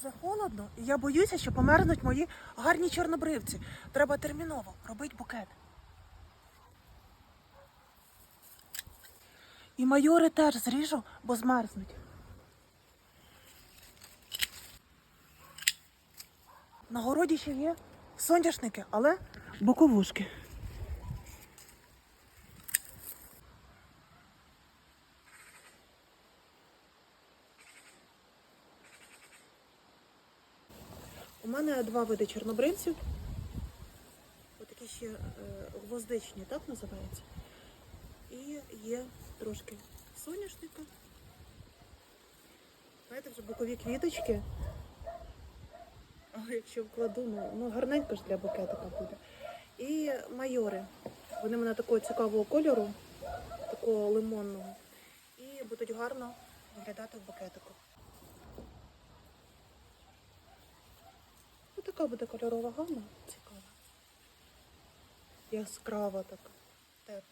Вже холодно, і я боюся, що померзнуть мої гарні чорнобривці. Треба терміново робити букет. І майори теж зріжу, бо змерзнуть. На городі ще є соняшники, але боковушки. У мене два види чорнобривців. Отакі ще е, гвоздичні, так називається. І є трошки соняшника. Знаєте, вже бокові квіточки. Але якщо вкладу, ну, ну гарненько ж для букетика буде. І майори. Вони мене такого цікавого кольору, такого лимонного. І будуть гарно виглядати в букетику. Така буде кольорова гама. Цікава. Яскрава така, тепла.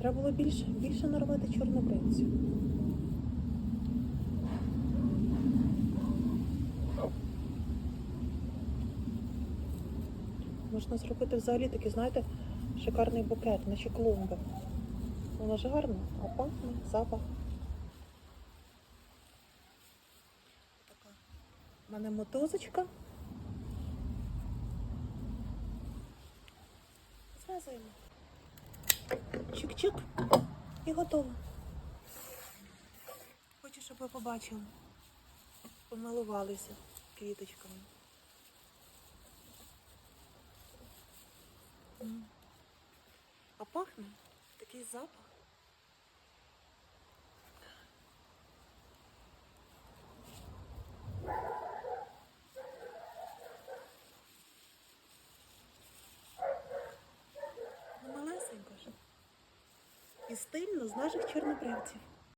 Треба було більше, більше нарвати чорнобривців. Можна зробити взагалі такий, знаєте, шикарний букет, наче клумби. Воно ж гарно, а запах. Така. У мене мотозочка. Зв'язуємо. Чик-чик. І готово. Хочу, щоб ви побачили. Помилувалися квіточками. М. А пахне такий запах. Малесенька малесенько ж. І стильно з наших чорнобривців.